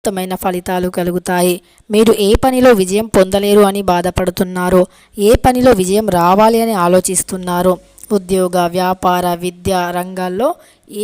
ఉత్తమైన ఫలితాలు కలుగుతాయి. మీరు ఏ పనిలో విజయం పొందలేరు అని బాధపడుతున్నారో. ఏ పనిలో విజయం రావాలి అని ఆలోచిస్తున్నారో. ఉద్యోగ వ్యాపార విద్య రంగాల్లో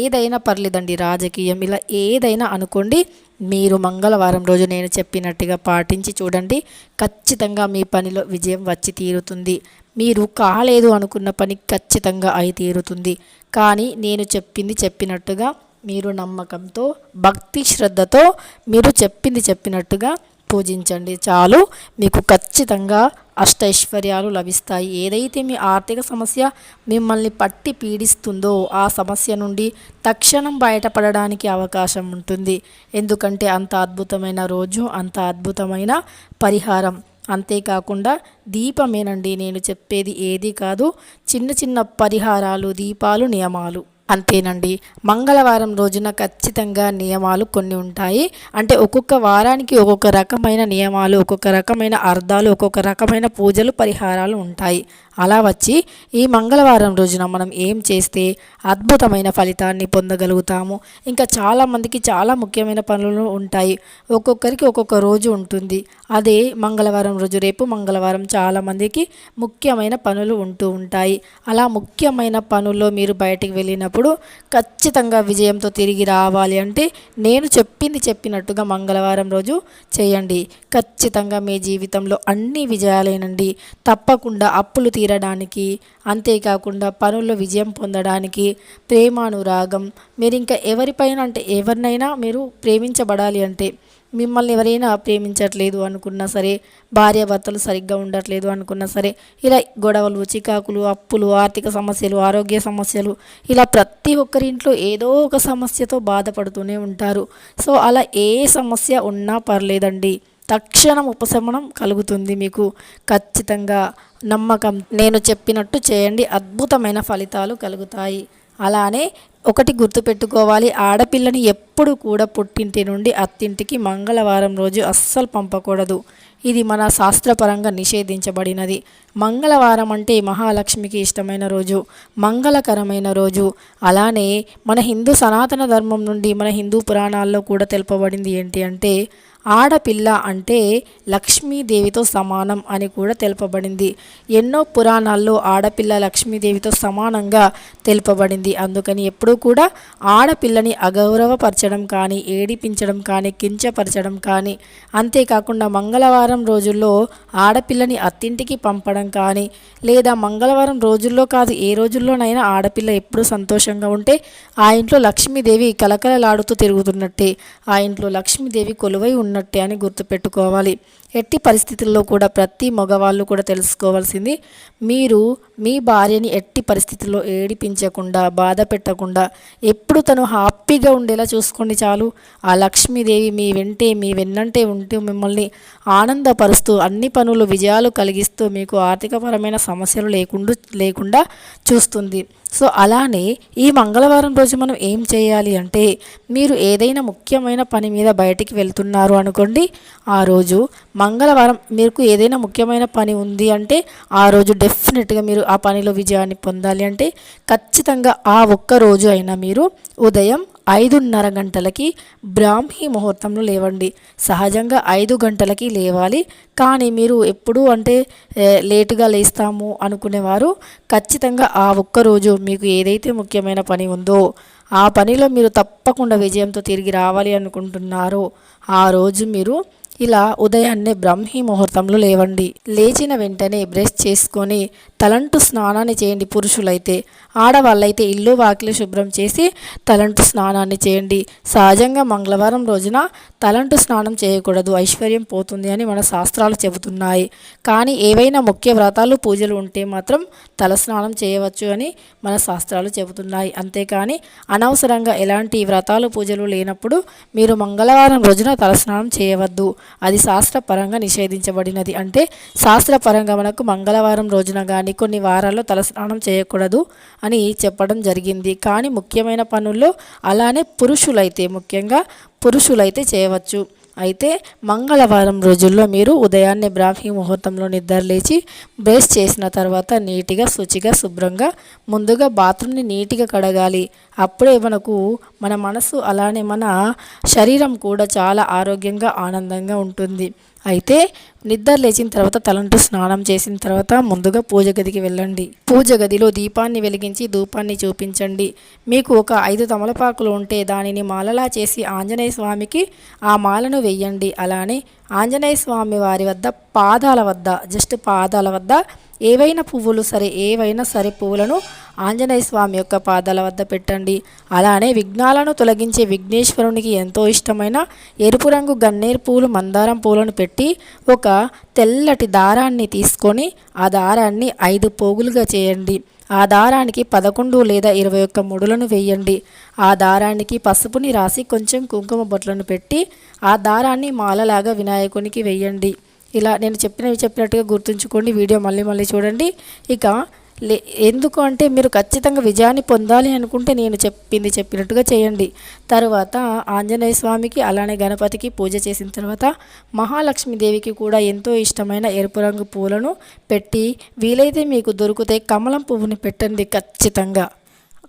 ఏదైనా పర్లేదండి రాజకీయం. ఇలా ఏదైనా అనుకోండి మీరు మంగళవారం రోజు నేను చెప్పినట్టుగా పాటించి చూడండి. ఖచ్చితంగా మీ పనిలో విజయం వచ్చి తీరుతుంది. మీరు కాలేదు అనుకున్న పని ఖచ్చితంగా అయి తీరుతుంది. కానీ నేను చెప్పింది చెప్పినట్టుగా మీరు నమ్మకంతో భక్తి శ్రద్ధతో మీరు చెప్పింది చెప్పినట్టుగా పూజించండి. చాలు మీకు ఖచ్చితంగా అష్టైశ్వర్యాలు లభిస్తాయి. ఏదైతే మీ ఆర్థిక సమస్య మిమ్మల్ని పట్టి పీడిస్తుందో ఆ సమస్య నుండి తక్షణం బయటపడడానికి అవకాశం ఉంటుంది. ఎందుకంటే అంత అద్భుతమైన రోజు అంత అద్భుతమైన పరిహారం. అంతేకాకుండా దీపమేనండి నేను చెప్పేది ఏది కాదు. చిన్న చిన్న పరిహారాలు దీపాలు నియమాలు. అంతేనండి. మంగళవారం రోజున ఖచ్చితంగా నియమాలు కొన్ని ఉంటాయి. అంటే ఒక్కొక్క వారానికి ఒక్కొక్క రకమైన నియమాలు ఒక్కొక్క రకమైన అర్థాలు ఒక్కొక్క రకమైన పూజలు పరిహారాలు ఉంటాయి. అలా వచ్చి ఈ మంగళవారం రోజున మనం ఏం చేస్తే అద్భుతమైన ఫలితాన్ని పొందగలుగుతాము? ఇంకా చాలామందికి చాలా ముఖ్యమైన పనులు ఉంటాయి. ఒక్కొక్కరికి ఒక్కొక్క రోజు ఉంటుంది. అదే మంగళవారం రోజు రేపు మంగళవారం చాలామందికి ముఖ్యమైన పనులు ఉంటూ ఉంటాయి. అలా ముఖ్యమైన పనుల్లో మీరు బయటికి వెళ్ళినప్పుడు ఖచ్చితంగా విజయంతో తిరిగి రావాలి అంటే నేను చెప్పింది చెప్పినట్టుగా మంగళవారం రోజు చేయండి. ఖచ్చితంగా మీ జీవితంలో అన్ని విజయాలేనండి. తప్పకుండా అప్పులు తీరడానికి అంతేకాకుండా పనుల్లో విజయం పొందడానికి ప్రేమానురాగం మీరు ఇంకా ఎవరిపైన అంటే ఎవరినైనా మీరు ప్రేమించబడాలి అంటే మిమ్మల్ని ఎవరైనా ప్రేమించట్లేదు అనుకున్నా సరే భార్యాభర్తలు సరిగ్గా ఉండట్లేదు అనుకున్నా సరే ఇలా గొడవలు చికాకులు అప్పులు ఆర్థిక సమస్యలు ఆరోగ్య సమస్యలు ఇలా ప్రతి ఒక్కరి ఇంట్లో ఏదో ఒక సమస్యతో బాధపడుతూనే ఉంటారు. సో అలా ఏ సమస్య ఉన్నా పర్లేదండి. తక్షణం ఉపశమనం కలుగుతుంది మీకు. ఖచ్చితంగా నమ్మకం. నేను చెప్పినట్టు చేయండి. అద్భుతమైన ఫలితాలు కలుగుతాయి. అలానే ఒకటి గుర్తుపెట్టుకోవాలి. ఆడపిల్లని ఎప్పుడు కూడా పుట్టింటి నుండి అత్తింటికి మంగళవారం రోజు అస్సలు పంపకూడదు. ఇది మన శాస్త్రపరంగా నిషేధించబడినది. మంగళవారం అంటే మహాలక్ష్మికి ఇష్టమైన రోజు మంగళకరమైన రోజు. అలానే మన హిందూ సనాతన ధర్మం నుండి మన హిందూ పురాణాల్లో కూడా తెలుపబడింది ఏంటి అంటే ఆడపిల్ల అంటే లక్ష్మీదేవితో సమానం అని కూడా తెలుపబడింది. ఎన్నో పురాణాల్లో ఆడపిల్ల లక్ష్మీదేవితో సమానంగా తెలుపబడింది. అందుకని ఎప్పుడూ కూడా ఆడపిల్లని అగౌరవపరచడం కానీ ఏడిపించడం కానీ కించపరచడం కానీ అంతేకాకుండా మంగళవారం రోజుల్లో ఆడపిల్లని అత్తింటికి పంపడం కానీ లేదా మంగళవారం రోజుల్లో కాదు ఏ రోజుల్లోనైనా ఆడపిల్ల ఎప్పుడు సంతోషంగా ఉంటే ఆ ఇంట్లో లక్ష్మీదేవి కలకలలాడుతూ తిరుగుతున్నట్టే. ఆ ఇంట్లో లక్ష్మీదేవి కొలువై చేస్తున్నట్టే అని గుర్తుపెట్టుకోవాలి. ఎట్టి పరిస్థితుల్లో కూడా ప్రతి మగవాళ్ళు కూడా తెలుసుకోవాల్సింది మీరు మీ భార్యని ఎట్టి పరిస్థితుల్లో ఏడిపించకుండా బాధ పెట్టకుండా ఎప్పుడు తను హ్యాపీగా ఉండేలా చూసుకోండి చాలు. ఆ లక్ష్మీదేవి మీ వెంటే మీ వెన్నంటే ఉంటూ మిమ్మల్ని ఆనందపరుస్తూ అన్ని పనులు విజయాలు కలిగిస్తూ మీకు ఆర్థికపరమైన సమస్యలు లేకుండా లేకుండా చూస్తుంది. సో అలానే ఈ మంగళవారం రోజు మనం ఏం చేయాలి అంటే మీరు ఏదైనా ముఖ్యమైన పని మీద బయటికి వెళ్తున్నారు అనుకోండి ఆ రోజు మంగళవారం మీకు ఏదైనా ముఖ్యమైన పని ఉంది అంటే ఆ రోజు డెఫినెట్గా మీరు ఆ పనిలో విజయాన్ని పొందాలి అంటే ఖచ్చితంగా ఆ ఒక్క రోజు అయినా మీరు ఉదయం ఐదున్నర గంటలకి బ్రాహ్మీ ముహూర్తంలో లేవండి. సహజంగా ఐదు గంటలకి లేవాలి. కానీ మీరు ఎప్పుడు అంటే లేటుగా లేస్తాము అనుకునేవారు ఖచ్చితంగా ఆ ఒక్కరోజు మీకు ఏదైతే ముఖ్యమైన పని ఉందో ఆ పనిలో మీరు తప్పకుండా విజయంతో తిరిగి రావాలి అనుకుంటున్నారో. ఆ రోజు మీరు ఇలా ఉదయాన్నే బ్రహ్మీ ముహూర్తంలో లేవండి. లేచిన వెంటనే బ్రష్ చేసుకొని తలంటు స్నానాన్ని చేయండి పురుషులైతే. ఆడవాళ్ళైతే ఇల్లు వాకిలి శుభ్రం చేసి తలంటు స్నానాన్ని చేయండి. సహజంగా మంగళవారం రోజున తలంటు స్నానం చేయకూడదు. ఐశ్వర్యం పోతుంది అని మన శాస్త్రాలు చెబుతున్నాయి. కానీ ఏవైనా ముఖ్య వ్రతాలు పూజలు ఉంటే మాత్రం తల స్నానం చేయవచ్చు అని మన శాస్త్రాలు చెబుతున్నాయి. అంతేకాని అనవసరంగా ఎలాంటి వ్రతాలు పూజలు లేనప్పుడు మీరు మంగళవారం రోజున తలస్నానం చేయవద్దు. అది శాస్త్రపరంగా నిషేధించబడినది. అంటే శాస్త్రపరంగా మనకు మంగళవారం రోజున కానీ కొన్ని వారాల్లో తలస్నానం చేయకూడదు అని చెప్పడం జరిగింది. కానీ ముఖ్యమైన పనుల్లో అలానే పురుషులైతే ముఖ్యంగా పురుషులైతే చేయవచ్చు. అయితే మంగళవారం రోజుల్లో మీరు ఉదయాన్నే బ్రాహ్మీ ముహూర్తంలో నిద్రలేచి బ్రష్ చేసిన తర్వాత నీట్గా శుచిగా శుభ్రంగా ముందుగా బాత్రూమ్ని నీట్గా కడగాలి. అప్పుడే మనకు మన మనసు అలానే మన శరీరం కూడా చాలా ఆరోగ్యంగా ఆనందంగా ఉంటుంది. అయితే నిద్ర లేచిన తర్వాత తలంటూ స్నానం చేసిన తర్వాత ముందుగా పూజ గదికి వెళ్ళండి. పూజ గదిలో దీపాన్ని వెలిగించి ధూపాన్ని చూపించండి. మీకు ఒక ఐదు తమలపాకులు ఉంటే దానిని మాలలా చేసి ఆంజనేయ స్వామికి ఆ మాలను వెయ్యండి అలానే ఆంజనేయ స్వామి వారి వద్ద పాదాల వద్ద జస్ట్ పాదాల వద్ద ఏవైనా పువ్వులు సరే ఏవైనా సరే పువ్వులను ఆంజనేయ స్వామి యొక్క పాదాల వద్ద పెట్టండి. అలానే విఘ్నాలను తొలగించే విఘ్నేశ్వరునికి ఎంతో ఇష్టమైన ఎరుపు రంగు గన్నేరు పూలు మందారం పూలను పెట్టి ఒక తెల్లటి దారాన్ని తీసుకొని ఆ దారాన్ని ఐదు పోగులుగా చేయండి. ఆ దారానికి పదకొండు లేదా ఇరవై ఒక్క ముడులను వేయండి. ఆ దారానికి పసుపుని రాసి కొంచెం కుంకుమ బొట్లను పెట్టి ఆ దారాన్ని మాలలాగా వినాయకునికి వేయండి. ఇలా నేను చెప్పినవి చెప్పినట్టుగా గుర్తుంచుకోండి. వీడియో మళ్ళీ మళ్ళీ చూడండి. ఇక లే ఎందుకు అంటే మీరు ఖచ్చితంగా విజయాన్ని పొందాలి అనుకుంటే నేను చెప్పింది చెప్పినట్టుగా చేయండి. తర్వాత ఆంజనేయ స్వామికి అలానే గణపతికి పూజ చేసిన తర్వాత మహాలక్ష్మీదేవికి కూడా ఎంతో ఇష్టమైన ఎరుపు రంగు పూలను పెట్టి వీలైతే మీకు దొరికితే కమలం పువ్వుని పెట్టండి ఖచ్చితంగా.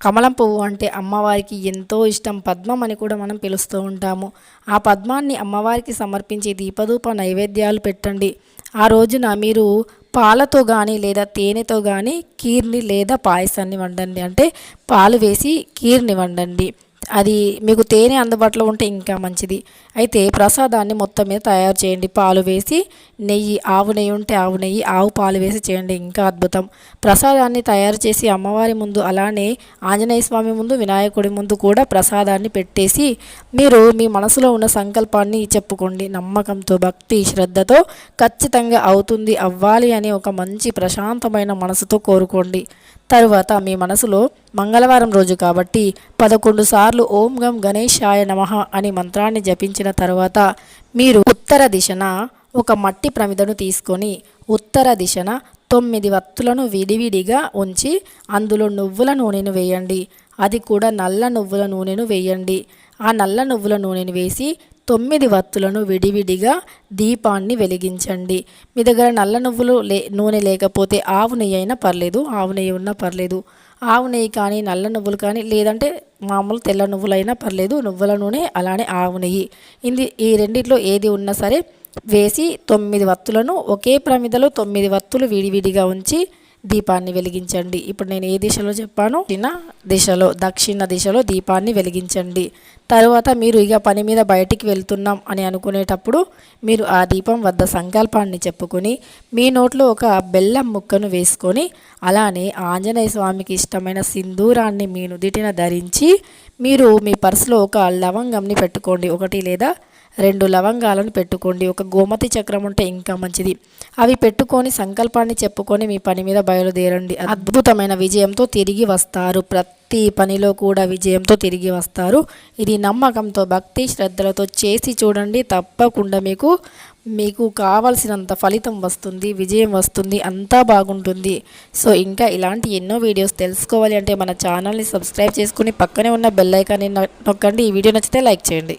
కమలం పువ్వు అంటే అమ్మవారికి ఎంతో ఇష్టం పద్మం అని కూడా మనం పిలుస్తూ ఉంటాము. ఆ పద్మాన్ని అమ్మవారికి సమర్పించి దీపధూప నైవేద్యాలు పెట్టండి. ఆ రోజున మీరు పాలతో కానీ లేదా తేనెతో కానీ కీర్ని లేదా పాయసాన్ని వండండి. అంటే పాలు వేసి కీర్ని వండండి. అది మీకు తేనె అందుబాటులో ఉంటే ఇంకా మంచిది. అయితే ప్రసాదాన్ని మొత్తం మీద తయారు చేయండి. పాలు వేసి నెయ్యి ఆవు నెయ్యి ఉంటే ఆవు నెయ్యి ఆవు పాలు వేసి చేయండి. ఇంకా అద్భుతం. ప్రసాదాన్ని తయారు చేసి అమ్మవారి ముందు అలానే ఆంజనేయ స్వామి ముందు వినాయకుడి ముందు కూడా ప్రసాదాన్ని పెట్టేసి మీరు మీ మనసులో ఉన్న సంకల్పాన్ని చెప్పుకోండి. నమ్మకంతో భక్తి శ్రద్ధతో ఖచ్చితంగా అవుతుంది అవ్వాలి అని ఒక మంచి ప్రశాంతమైన మనసుతో కోరుకోండి. తరువాత మీ మనసులో మంగళవారం రోజు కాబట్టి పదకొండు సార్లు ఓం గం గణేశాయ నమః అని మంత్రాన్ని జపించిన తర్వాత మీరు ఉత్తర దిశన ఒక మట్టి ప్రమిదను తీసుకొని ఉత్తర దిశన తొమ్మిది వత్తులను విడివిడిగా ఉంచి అందులో నువ్వుల నూనెను వేయండి. అది కూడా నల్ల నువ్వుల నూనెను వేయండి. ఆ నల్ల నువ్వుల నూనెను వేసి తొమ్మిది వత్తులను విడివిడిగా దీపాన్ని వెలిగించండి. మీ దగ్గర నల్ల నువ్వులు లే నూనె లేకపోతే ఆవు నెయ్యి అయినా పర్లేదు ఆవు నెయ్యి ఉన్నా పర్లేదు. ఆవు నెయ్యి కానీ నల్ల నువ్వులు కానీ లేదంటే మామూలు తెల్ల నువ్వులైనా పర్లేదు నువ్వుల నూనె అలానే ఆవు నెయ్యి. ఇది ఈ రెండిట్లో ఏది ఉన్నా సరే వేసి తొమ్మిది వత్తులను ఒకే ప్రమిదలో తొమ్మిది వత్తులు విడివిడిగా ఉంచి దీపాన్ని వెలిగించండి. ఇప్పుడు నేను ఏ దిశలో చెప్పాను? దక్షిణ దిశలో దక్షిణ దిశలో దీపాన్ని వెలిగించండి. తరువాత మీరు ఇక పని మీద బయటికి వెళ్తున్నాం అని అనుకునేటప్పుడు మీరు ఆ దీపం వద్ద సంకల్పాన్ని చెప్పుకొని మీ నోట్లో ఒక బెల్లం ముక్కను వేసుకొని అలానే ఆంజనేయ స్వామికి ఇష్టమైన సింధూరాన్ని మీ నుదిటిన ధరించి మీరు మీ పర్సులో ఒక లవంగంని పెట్టుకోండి. ఒకటి లేదా రెండు లవంగాలను పెట్టుకోండి. ఒక గోమతి చక్రం ఉంటే ఇంకా మంచిది. అవి పెట్టుకొని సంకల్పాన్ని చెప్పుకొని మీ పని మీద బయలుదేరండి. అద్భుతమైన విజయంతో తిరిగి వస్తారు. ప్రతి పనిలో కూడా విజయంతో తిరిగి వస్తారు. ఇది నమ్మకంతో భక్తి శ్రద్ధలతో చేసి చూడండి. తప్పకుండా మీకు మీకు కావలసినంత ఫలితం వస్తుంది విజయం వస్తుంది అంతా బాగుంటుంది. సో ఇంకా ఇలాంటి ఎన్నో వీడియోస్ తెలుసుకోవాలి అంటే మన ఛానల్ని సబ్స్క్రైబ్ చేసుకుని పక్కనే ఉన్న బెల్ ఐకాన్ని నొక్కండి. ఈ వీడియో నచ్చితే లైక్ చేయండి.